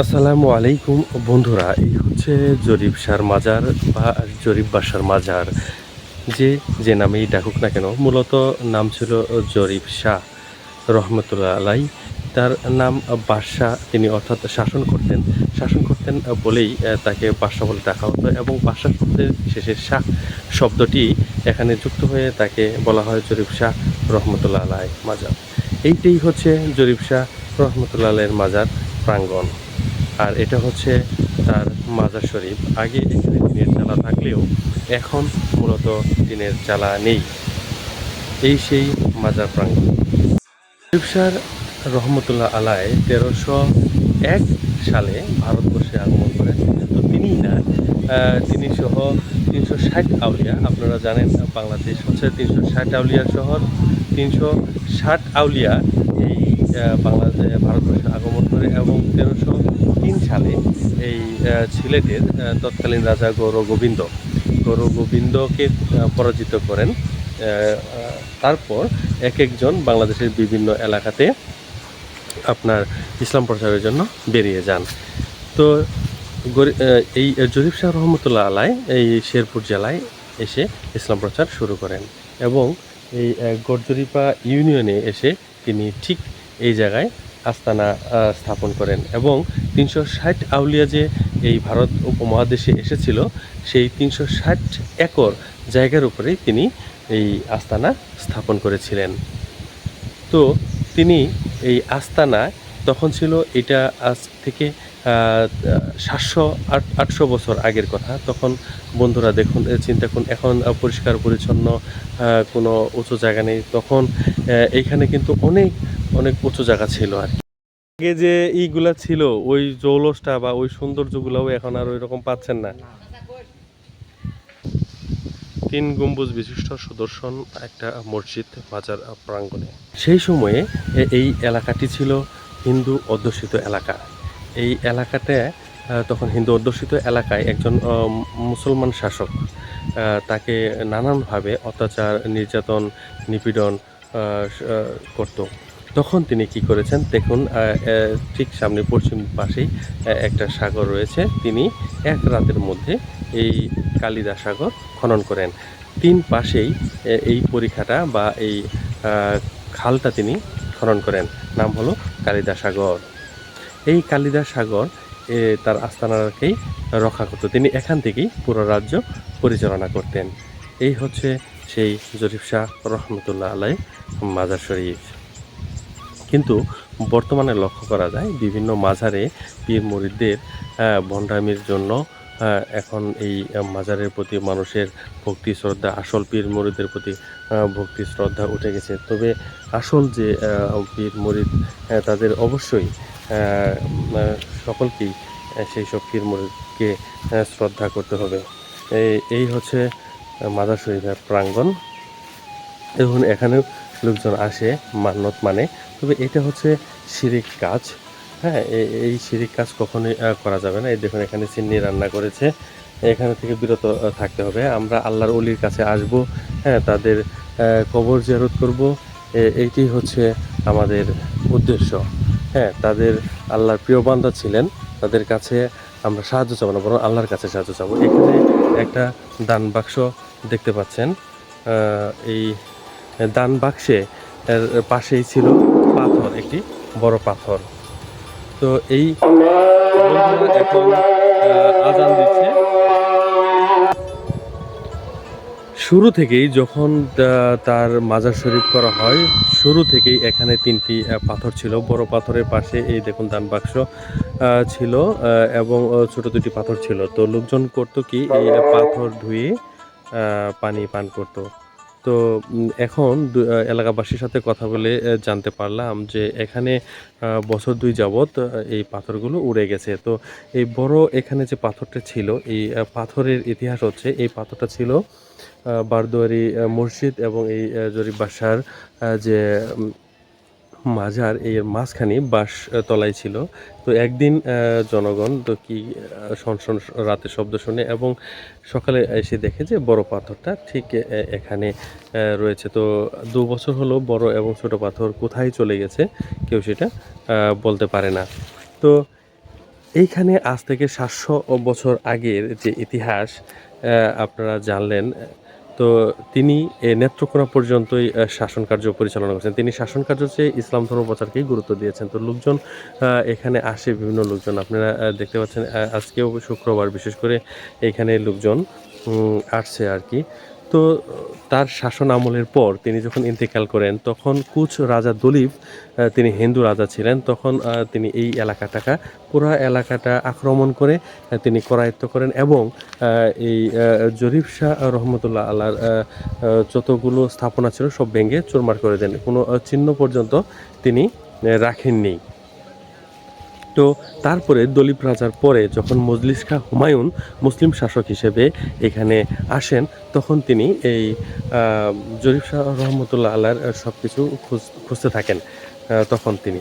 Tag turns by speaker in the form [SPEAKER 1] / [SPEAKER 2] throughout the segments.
[SPEAKER 1] আসসালামু আলাইকুম বন্ধুরা, এই হচ্ছে জরিপ সার মাজার বা জরিপ বাসার মাজার। যে যে নামেই ডাকুক না কেন, মূলত নাম ছিল জরিপ শাহ রহমতুল্লাহ আলাই। তার নাম বাদশাহ, তিনি অর্থাৎ শাসন করতেন। শাসন করতেন বলেই তাকে বাদশাহ বলে ডাকা হতো এবং বাদশাহ শব্দের শেষের শাহ শব্দটি এখানে যুক্ত হয়ে তাকে বলা হয় জরিপ শাহ রহমতুল্লাহ আলাই মাজার। এইটাই হচ্ছে জরিপ শাহ রহমতুল্লাহ আলাইয়ের মাজার প্রাঙ্গণ। আর এটা হচ্ছে তার মাজার শরীফ। আগে এখানে টিনের চালা থাকলেও এখন মূলত টিনের চালা নেই। এই সেই মাজার প্রাঙ্গণ। শিবসার রহমতুল্লাহ আলায় তেরোশো এক সালে ভারতবর্ষে আগমন করেন। তো তিনিই না তিনি সহ তিনশো ষাট আউলিয়া। আপনারা জানেন, বাংলাদেশ হচ্ছে তিনশো ষাট আউলিয়া শহর। তিনশো ষাট আউলিয়া এই বাংলাদেশ ভারতবর্ষে আগমন করে এবং তেরোশো তিন সালে এই সিলেটের তৎকালীন রাজা গৌর গোবিন্দ গৌর গোবিন্দকে পরাজিত করেন। তারপর এক একজন বাংলাদেশের বিভিন্ন এলাকাতে আপনার ইসলাম প্রচারের জন্য বেরিয়ে যান। তো এই জরিফ শাহ রহমতুল্লাহ আলাই এই শেরপুর জেলায় এসে ইসলাম প্রচার শুরু করেন এবং এই আহ, গড়জরিপা ইউনিয়নে এসে তিনি ঠিক এই জায়গায় আস্তানা স্থাপন করেন এবং তিনশো ষাট আউলিয়া যে এই ভারত উপমহাদেশে এসেছিল, সেই তিনশো ষাট একর জায়গার উপরেই তিনি এই আস্তানা স্থাপন করেছিলেন। তো তিনি এই আস্তানা তখন ছিল এটা আজ থেকে সাতশো আট, আটশো বছর আগের কথা। তখন বন্ধুরা দেখুন চিন্তা করুন, এখন পরিষ্কার পরিচ্ছন্ন কোনো উঁচু জায়গা নেই। তখন এইখানে কিন্তু অনেক অনেক উঁচু জায়গা ছিল আর আগে যে ইগুলা ছিল, ওই জৌলসটা বা ওই সৌন্দর্যগুলোও এখন আর ওই রকম পাচ্ছেন না। তিন গম্বুজ বিশিষ্ট সুদর্শন একটা মসজিদ বাজার প্রাঙ্গণে। সেই সময়ে এই এলাকাটি ছিল হিন্দু অধ্যুষিত এলাকা। এই এলাকাতে তখন হিন্দু অধ্যুষিত এলাকায় একজন মুসলমান শাসক তাকে নানানভাবে অত্যাচার, নির্যাতন, নিপীড়ন করত। তখন তিনি কি করেছেন? দেখুন ঠিক সামনে পশ্চিম পাশেই একটা সাগর রয়েছে। তিনি এক রাতের মধ্যে এই কালিদা সাগর খনন করেন। তিন পাশেই এই পরীক্ষাটা বা এই খালটা তিনি খনন করেন। নাম হলো কালিদা সাগর। এই কালিদা সাগর তার আস্তানাকেই রক্ষা করতো। তিনি এখান থেকেই পুরো রাজ্য পরিচালনা করতেন। এই হচ্ছে সেই জরিফ শাহ রহমতুল্লাহ আলাই মাজার শরীফ। কিন্তু বর্তমানে লক্ষ্য করা যায় বিভিন্ন মাজারে পীর মুরিদদের ভণ্ডামির জন্য এখন এই মাজারের প্রতি মানুষের ভক্তি শ্রদ্ধা, আসল পীর মুরিদের প্রতি ভক্তি শ্রদ্ধা উঠে গেছে। তবে আসল যে পীর মুরিদ তাদের অবশ্যই সকলকেই সেই সব পীর মুরিদকে শ্রদ্ধা করতে হবে। এই হচ্ছে মাজার শরীফের প্রাঙ্গণ। এখন এখানেও লোকজন আসে মান্যত মানে। তবে এটা হচ্ছে শিরিক কাজ। হ্যাঁ এই শিরিক কাজ কখনোই করা যাবে না। এই দেখুন, এখানে চিন্নি রান্না করেছে। এখানে থেকে বিরত থাকতে হবে। আমরা আল্লাহর অলির কাছে আসব। হ্যাঁ তাদের কবর জিয়ারত করব। এইটি হচ্ছে আমাদের উদ্দেশ্য। হ্যাঁ তাদের আল্লাহর প্রিয় বান্দা ছিলেন। তাদের কাছে আমরা সাহায্য চাবো না, বরং আল্লাহর কাছে সাহায্য চাবো। এখানে একটা দান বাক্স দেখতে পাচ্ছেন। এই দান বাক্সে পাশেই ছিল। একটি বড় পাথর। তো এই আজান দিচ্ছে। শুরু থেকেই যখন তার মাজার শরীফ করা হয়, শুরু থেকেই এখানে তিনটি পাথর ছিল। বড় পাথরের পাশে এই দেখুন, দান বাক্স ছিল এবং ছোট দুটি পাথর ছিল। তো লোকজন করতো কি, এই পাথর ধুয়ে পানি পান করত। তো এখন এলাকাবাসীর সাথে কথা বলে জানতে পারলাম যে এখানে বছর দুই যাবৎ এই পাথরগুলো উড়ে গেছে। তো এই বড় এখানে যে পাথরটা ছিল, এই পাথরের ইতিহাস হচ্ছে, এই পাথরটা ছিল বারদুয়ারি মসজিদ এবং এই জরিপ বাসার যে মাজার এর মাঝখানে আহ, তলায় ছিল। তো একদিন জনগণ তো কি শন রাতে শব্দ শুনে এবং সকালে এসে দেখে যে বড় পাথরটা ঠিক এখানে রয়েছে। তো দু বছর হলো বড় এবং ছোট পাথর কোথায় চলে গেছে কেউ সেটা বলতে পারে না। তো এইখানে আজ থেকে সাতশো বছর আগের যে ইতিহাস আপনারা জানলেন তো তিনি, এ নেত্রকোনা পর্যন্তই শাসন কার্য পরিচালনা করছেন। তিনি শাসন কার্য চেয়ে ইসলাম ধর্ম প্রচারকেই গুরুত্ব দিয়েছেন। তো লোকজন এখানে আসে, বিভিন্ন লোকজন। আপনারা দেখতে পাচ্ছেন আজকেও শুক্রবার, বিশেষ করে এখানে লোকজন আসছে আর কি। তো তার শাসন আমলের পর তিনি যখন ইন্তেকাল করেন, তখন কুচ রাজা দলীপ তিনি হিন্দু রাজা ছিলেন, তখন তিনি এই এলাকাটাকা, পুরো এলাকাটা আক্রমণ করে তিনি করায়ত্ত করেন এবং এই জরিফ শাহ রহমতুল্লাহ আল্লাহর যতগুলো স্থাপনা ছিল সব ভেঙে চুরমার করে দেন। কোনো চিহ্ন পর্যন্ত তিনি রাখেননি। তো তারপরে দলীপ রাজার পরে যখন মজলিস খাঁ হুমায়ুন মুসলিম শাসক হিসেবে এখানে আসেন, তখন তিনি এই জরিফ শাহ রহমতুল্লাহ আল্লাহর সব কিছু খুঁজতে থাকেন তখন তিনি।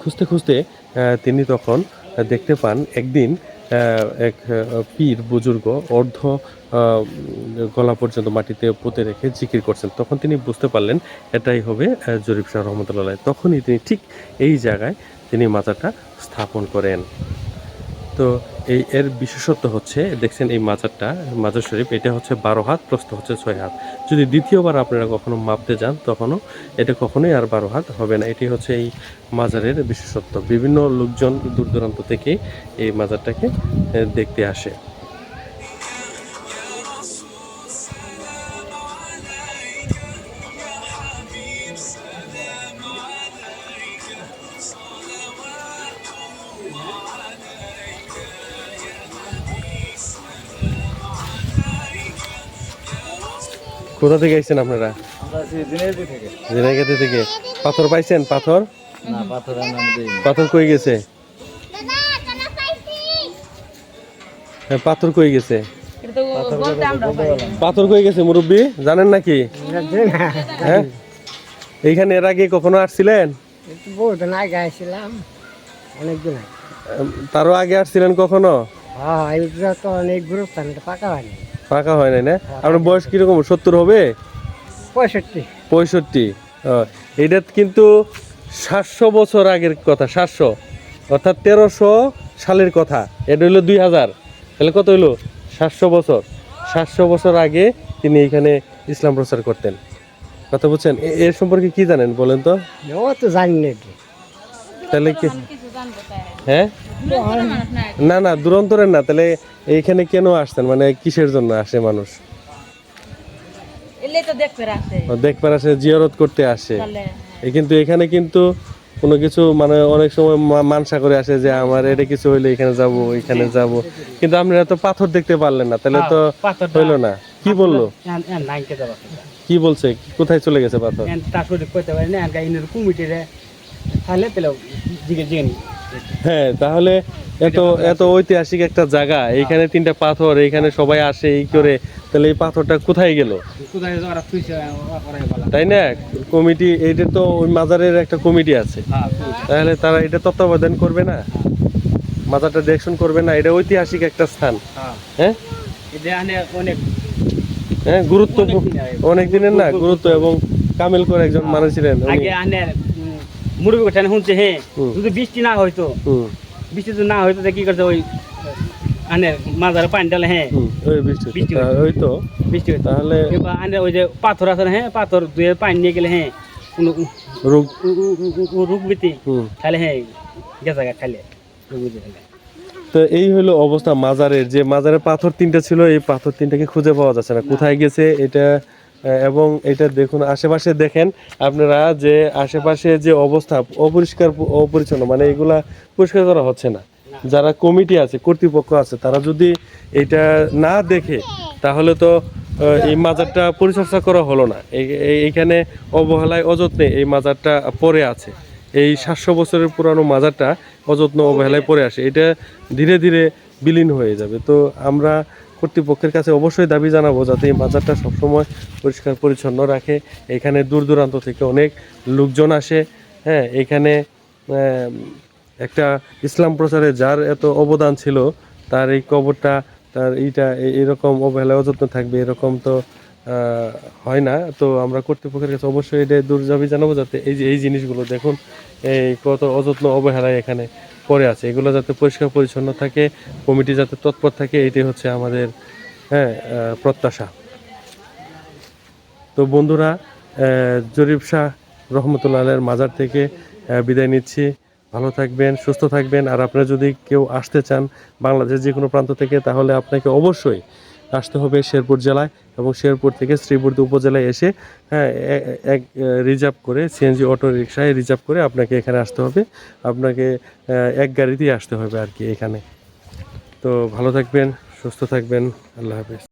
[SPEAKER 1] খুঁজতে খুঁজতে তিনি তখন দেখতে পান একদিন এক পীর বুজুর্গ অর্ধ গলা পর্যন্ত মাটিতে পুঁতে রেখে জিকির করছেন। তখন তিনি বুঝতে পারলেন, এটাই হবে জরিফ শাহ রহমতুল্লাহ তখনই তিনি ঠিক এই জায়গায় তিনি মাজারটা স্থাপন করেন। তো এই এর বিশেষত্ব হচ্ছে, দেখছেন এই মাজারটা, মাজার শরীফ, এটা হচ্ছে বারো হাত, প্রস্থ হচ্ছে ছয় হাত। যদি দ্বিতীয়বার আপনারা কখনো মাপতে যান, তখনও এটা কখনোই আর বারো হাত হবে না। এটি হচ্ছে এই মাজারের বিশেষত্ব। বিভিন্ন লোকজন দূর দূরান্ত থেকে এই মাজারটাকে দেখতে আসে। কোথা থেকে আইছেন আপনারা? জেনাইগাতি থেকে। পাথর পাইছেন? পাথর?
[SPEAKER 2] পাথর
[SPEAKER 1] কই গেছে? হ্যাঁ, পাথর কই গেছে। পাথর কই গেছে মুরব্বী? জানেন নাকি? হ্যাঁ? এইখানে এর আগে কখনো আসছিলেন? তারও আগে আসছিলেন কখনো?
[SPEAKER 3] হ্যাঁ অনেক গুরুত্বান এটা পাকা হয়নি
[SPEAKER 1] ফাঁকা হয় নাই না? আপনার বয়স কীরকম? সত্তর হবে?
[SPEAKER 3] পঁয়ষট্টি।
[SPEAKER 1] পঁয়ষট্টি। এটা কিন্তু সাতশো বছর আগের কথা সাতশো। অর্থাৎ তেরোশো সালের কথা। এটা হইল দুই হাজার। তাহলে কত হইল? সাতশো বছর। সাতশো বছর আগে তিনি এখানে ইসলাম প্রচার করতেন। কথা বলছেন এ- এর সম্পর্কে কি জানেন বলেন তো?
[SPEAKER 3] ও তো জানি না
[SPEAKER 1] তাহলে কি হ্যাঁ?
[SPEAKER 4] না
[SPEAKER 1] না না দূরান্তরের না। তাহলে এইখানে কেন আসতেন? মানে কিসের জন্য আসে মানুষ? দেখবার আসে জিয়ারত করতে আসে। কিন্তু এখানে কিন্তু কোনো কিছু মানে অনেক সময় মানসা করে আসে যে আমার এটা কিছু হইলে এখানে যাব এখানে যাব। কিন্তু আপনারা তো পাথর দেখতে পারলেন না তাহলে তো হইল না। কি বলল? কি বলছে? কোথায় চলে গেছে পাথর? হ্যাঁ তাহলে এত এত ঐতিহাসিক একটা জায়গা। এইখানে তিনটা পাথর এইখানে সবাই আসে এই করে। তাহলে এই পাথরটা কোথায় গেল? তাই না? কমিটি এইটা তো ওই মাজারের একটা কমিটি আছে।
[SPEAKER 3] হ্যাঁ
[SPEAKER 1] তাহলে তারা এটা তত্ত্বাবধান করবে না? মাজারটা দেখশন করবে না? এটা ঐতিহাসিক একটা স্থান।
[SPEAKER 3] হ্যাঁ।
[SPEAKER 1] হ্যাঁ?
[SPEAKER 3] অনেক
[SPEAKER 1] হ্যাঁ গুরুত্ব। অনেক দিনের না? গুরুত্ব এবং কামেল করে একজন মানুষ ছিলেন
[SPEAKER 3] আগে মুরগি শুনছে হ্যাঁ। যদি বৃষ্টি না
[SPEAKER 1] হুম,
[SPEAKER 3] বৃষ্টি যদি না হইতো কি করছে ওই আনের মাজারে পানি ডালে হ্যাঁ।
[SPEAKER 1] ওই বৃষ্টি।
[SPEAKER 3] বৃষ্টি
[SPEAKER 1] ওই তো।
[SPEAKER 3] বৃষ্টি
[SPEAKER 1] তাহলে
[SPEAKER 3] আনের ওই যে পাথর আছে হ্যাঁ পাথর দুয়ে পানি নিয়ে গেলে হ্যাঁ কোনো
[SPEAKER 1] রোগ
[SPEAKER 3] রোগ বিতি। তাহলে হ্যাঁ গেছে গা খাইলে রোগ বিতি খাইলে
[SPEAKER 1] তো এই হলো অবস্থা মাজারের যে মাজারের পাথর তিনটা ছিল এই পাথর তিনটাকে খুঁজে পাওয়া যাচ্ছে না। কোথায় গেছে এটা এবং এটা দেখুন, আশেপাশে দেখেন আপনারা যে আশেপাশে যে অবস্থা, অপরিষ্কার, অপরিচ্ছন্ন মানে এগুলা পরিষ্কার করা হচ্ছে না। যারা কমিটি আছে, কর্তৃপক্ষ আছে, তারা যদি এটা না দেখে, তাহলে তো এই মাজারটা পরিচর্যা করা হলো না। এই- এই- এইখানে অবহেলায়, অযত্নে এই মাজারটা পরে আছে। এই সাতশো বছরের পুরানো মাজারটা অযত্ন, অবহেলায় পড়ে আসে। এটা ধীরে ধীরে বিলীন হয়ে যাবে। তো আমরা কর্তৃপক্ষের কাছে অবশ্যই দাবি জানাব যাতে এই মাজারটা সবসময় পরিষ্কার পরিচ্ছন্ন রাখে। এখানে দূর দূরান্ত থেকে অনেক লোকজন আসে। হ্যাঁ এখানে একটা ইসলাম প্রচারে যার এত অবদান ছিল, তার এই কবরটা, তার এইটা এরকম অবহেলায় অযত্ন থাকবে, এরকম তো হয় না। তো আমরা কর্তৃপক্ষের কাছে অবশ্যই এটা দূর দাবি জানাব যাতে এই যে, এই জিনিসগুলো দেখুন, এই কত অযত্ন অবহেলায় এখানে। পড়ে আছে। এগুলো যাতে পরিষ্কার পরিচ্ছন্ন থাকে, কমিটি যাতে তৎপর থাকে, এটাই হচ্ছে আমাদের হ্যাঁ প্রত্যাশা। তো বন্ধুরা জরিফ শাহ রহমতুল্লাহ আলের মাজার থেকে বিদায় নিচ্ছি। ভালো থাকবেন, সুস্থ থাকবেন। আর আপনারা যদি কেউ আসতে চান বাংলাদেশের যে কোনো প্রান্ত থেকে, তাহলে আপনাকে অবশ্যই আসতে হবে শেরপুর জেলায় এবং শেরপুর থেকে শ্রীপুর উপজেলায় এসে হ্যাঁ এক রিজার্ভ করে সিএনজি অটো রিক্সায় রিজার্ভ করে আপনাকে এখানে আসতে হবে। আপনাকে এক গাড়িতেই আসতে হবে আর কি এখানে। তো ভালো থাকবেন, সুস্থ থাকবেন, আল্লাহ হাফেজ।